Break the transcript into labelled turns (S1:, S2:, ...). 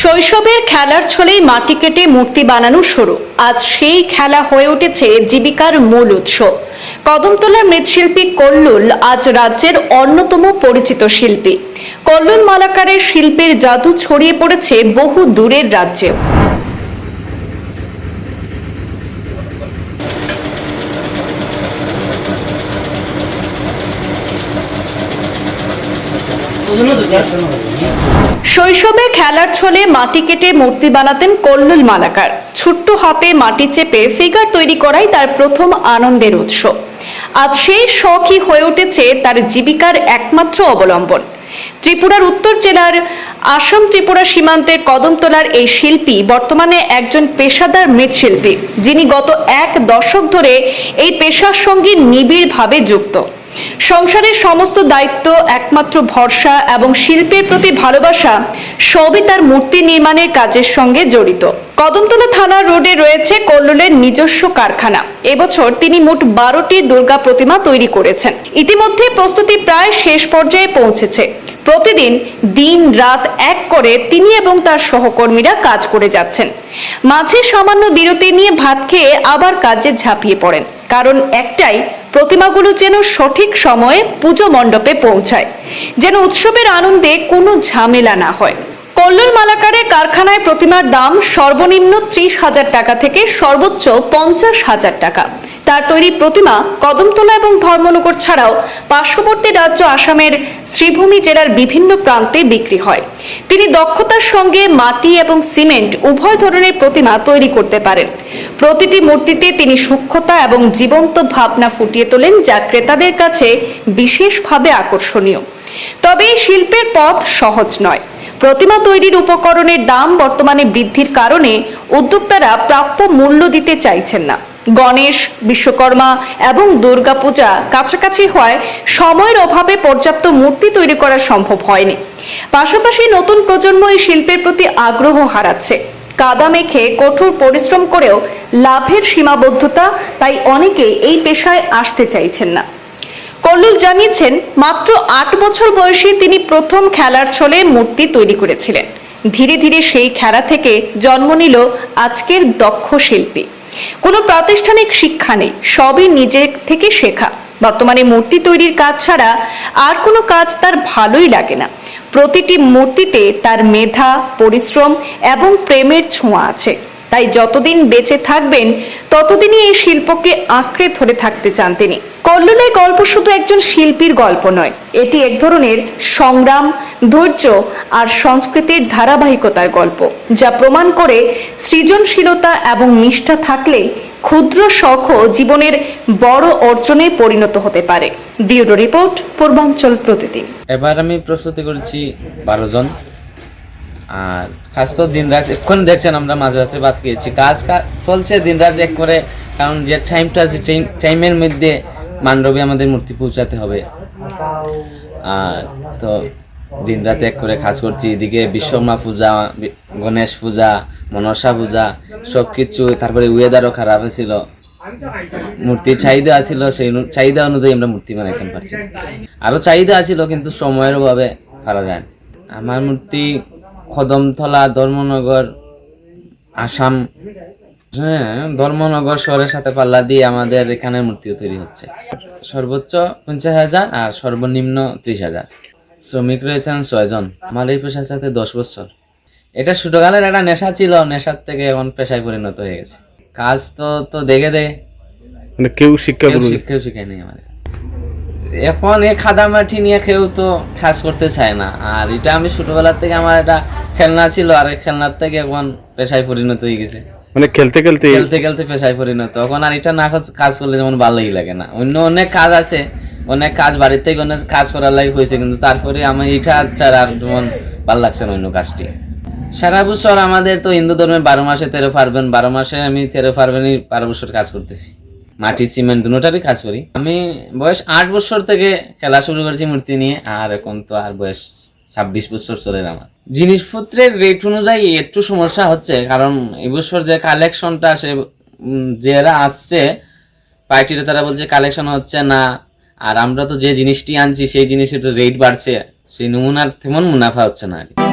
S1: শৈশবের খেলার ছলেই মাটি কেটে মূর্তি বানানো শুরু। আজ সেই খেলা হয়ে উঠেছে জীবিকার মূল উৎস। কদমতলার মৃৎশিল্পী কল্লুল আজ রাজ্যের অন্যতম পরিচিত শিল্পী। কল্লুল মালাকারের শিল্পের জাদু ছড়িয়ে পড়েছে বহু দূরের রাজ্যেও। শৈশবে খেলার ছলে মাটি কেটে মূর্তি বানাতেন কল্লুল মালাকার। ছোট্ট হাতে মাটি চেপে ফিগার তৈরি করাই তার প্রথম আনন্দের উৎস। আজ সেই শখই হয়ে উঠেছে তার জীবিকার একমাত্র অবলম্বন। ত্রিপুরার উত্তর জেলার আসাম ত্রিপুরা সীমান্তে কদমতলার এই শিল্পী বর্তমানে একজন পেশাদার মৃৎশিল্পী, যিনি গত এক দশক ধরে এই পেশার সঙ্গে নিবিড়ভাবে যুক্ত। সংসারের সমস্ত দায়িত্ব, একমাত্র ভরসা এবং শিল্পের প্রতি ভালোবাসা সবই তার মূর্তি নির্মাণের কাজের সঙ্গে জড়িত। কদমতলা থানা রোডে রয়েছে কল্লোলের নিজস্ব কারখানা। এবছর তিনি মোট বারোটি দুর্গা প্রতিমা তৈরি করেছেন। ইতিমধ্যে প্রস্তুতি প্রায় শেষ পর্যায়ে পৌঁছেছে। প্রতিদিন দিন রাত এক করে তিনি এবং তার সহকর্মীরা কাজ করে যাচ্ছেন। মাঝে সামান্য বিরতি নিয়ে ভাত খেয়ে আবার কাজে ঝাঁপিয়ে পড়েন। কারণ একটাই প্রতিমাগুলো যেন সঠিক সময়ে পুজো মণ্ডপে পৌঁছায়। যেন উৎসবের আনন্দে কোনো ঝামেলা না হয়। কল্লোল মালাকারে কারখানায় প্রতিমার দাম সর্বনিম্ন ত্রিশ হাজার টাকা থেকে সর্বোচ্চ পঞ্চাশ হাজার টাকা। তার তৈরি প্রতিমা কদমতলা এবং ধর্মনগর ছাড়াও পার্শ্ববর্তী রাজ্য আসামের শ্রীভূমি জেলার বিভিন্ন প্রান্তে বিক্রি হয়। তিনি দক্ষতার সঙ্গে মাটি এবং সিমেন্ট উভয় ধরনের প্রতিমা তৈরি করতে পারেন। প্রতিটি মূর্তিতে তিনি সূক্ষ্মতা এবং জীবন্ত ভাবনা ফুটিয়ে তোলেন যা ক্রেতাদের কাছে বিশেষভাবে আকর্ষণীয়। তবে শিল্পের পথ সহজ নয়। প্রতিমা তৈরির উপকরণের দাম বর্তমানে বৃদ্ধির কারণে উদ্যোক্তারা প্রাপ্য মূল্য দিতে চাইছেন না। গণেশ, বিশ্বকর্মা এবং দুর্গাপূজা কাছাকাছি হওয়ায় সময়ের অভাবে পর্যাপ্ত মূর্তি তৈরি করা সম্ভব হয়নি। পাশাপাশি নতুন প্রজন্ম এই শিল্পের প্রতি আগ্রহ হারাচ্ছে। কাদা মেখে কঠোর পরিশ্রম করেও লাভের সীমাবদ্ধতা তাই অনেকে এই পেশায় আসতে চাইছেন না। কল্লুল জানিয়েছেন, মাত্র আট বছর বয়সে তিনি প্রথম খেলার ছলে মূর্তি তৈরি করেছিলেন। ধীরে ধীরে সেই খেলা থেকে জন্ম নিল আজকের দক্ষ শিল্পী। কোনো প্রাতিষ্ঠানিক শিক্ষা নেই, সবই নিজে থেকে শেখা। বর্তমানে মূর্তি তৈরির কাজ ছাড়া আর কোনো কাজ তার ভালোই লাগে না। প্রতিটি মূর্তিতে তার মেধা, পরিশ্রম এবং প্রেমের ছোঁয়া আছে। তাই যতদিন বেঁচে থাকবেন, ততদিনই এই শিল্পকে আঁকড়ে ধরে থাকতে চান তিনি। কল্লোলের গল্প শুধু একজন শিল্পীর গল্প নয়, এটি এক ধরনের সংগ্রাম, ধৈর্য আর সংস্কৃতির ধারাবাহিকতার গল্প, যা প্রমাণ করে সৃজনশীলতা এবং নিষ্ঠা থাকলে ক্ষুদ্র শখও জীবনের বড় অর্জনে পরিণত হতে পারে। ব্যুরো রিপোর্ট, পূর্বাঞ্চল প্রতিদিন।
S2: এবার আমি প্রস্তুতি করেছি বারো জন। আর কাজ তো দিন রাত এখন দেখছেন আমরা মাঝে মাঝরাতে বাদ খেয়েছি। কাজ চলছে দিন রাত এক করে, কারণ যে টাইমটা আছে টাইম- টাইমের মধ্যে মান্ডবে আমাদের মূর্তি পৌঁছাতে হবে। আর তো দিন রাত এক করে কাজ করছি, এদিকে বিশ্বকর্মা পূজা গণেশ পূজা, মনসা পূজা সব কিছু তারপরে ওয়েদারও খারাপ হয়েছিল। মূর্তির চাহিদা আছিল, সেই চাহিদা অনুযায়ী আমরা মূর্তি বানাইতে পারছি। আরও চাহিদা আছিল, কিন্তু সময়ের অভাবে পারা যায়। আমার মূর্তি কদমতলা ধর্মনগর আসাম হ্যাঁ ধর্মনগর শহরের সাথে পাল্লা দিয়ে আমাদের এখানে মূর্তি তৈরি হচ্ছে। সর্বোচ্চ পঞ্চাশ হাজার আর সর্বনিম্ন ত্রিশ হাজার। শ্রমিক রয়েছেন ছয়জন আমার এই পেশার সাথে দশ বছর। এটা ছোটকালের একটা নেশা ছিল নেশার থেকে এখন পেশায় পরিণত হয়ে গেছে। কাজ তো তো দেখে দেখে
S3: মানে কেউ শিক্ষা
S2: কেউ শিখায়নি আমাদের। এখন এই খাদামাটি নিয়ে কেউ তো কাজ করতে চায় না। আর এটা আমি ছোটবেলার থেকে আমার একটা খেলনা ছিল আর এই খেলনার থেকে এখন পেশায় পরিণত হয়ে গেছে।
S3: মানে খেলতে খেলতে
S2: খেলতে খেলতে পেশায় পরিণত। এখন আর এটা না কাজ- করলে যেমন ভালোই লাগে না। অন্য অনেক কাজ আছে অনেক কাজ বাড়ির থেকে অনেক কাজ করার লাগে হয়েছে কিন্তু তারপরে আমার এটা ছাড়া আর যেমন ভালো লাগছে না অন্য কাজটি। সারা বছর আমাদের তো হিন্দু ধর্মে বারো মাসে তেরো পার্বণ বারো মাসে আমি তেরো পার্বণই বারো বছর কাজ করতেছি। মাটি সিমেন্ট দুটারই কাজ করি। আমি বয়স আট বছর থেকে খেলা শুরু করেছি মূর্তি নিয়ে আর এখন তো আর বয়স ছাব্বিশ বছর চলে আমার জিনিসপত্রের রেট অনুযায়ী একটু সমস্যা হচ্ছে, কারণ এবছর যে কালেকশনটা সে যারা আসছে পার্টিরা তারা বলছে কালেকশন হচ্ছে না, আর আমরা তো যে জিনিসটি আনছি, সেই জিনিসের রেট বাড়ছে, সেই নমুনার তেমন মুনাফা হচ্ছে না আর কি।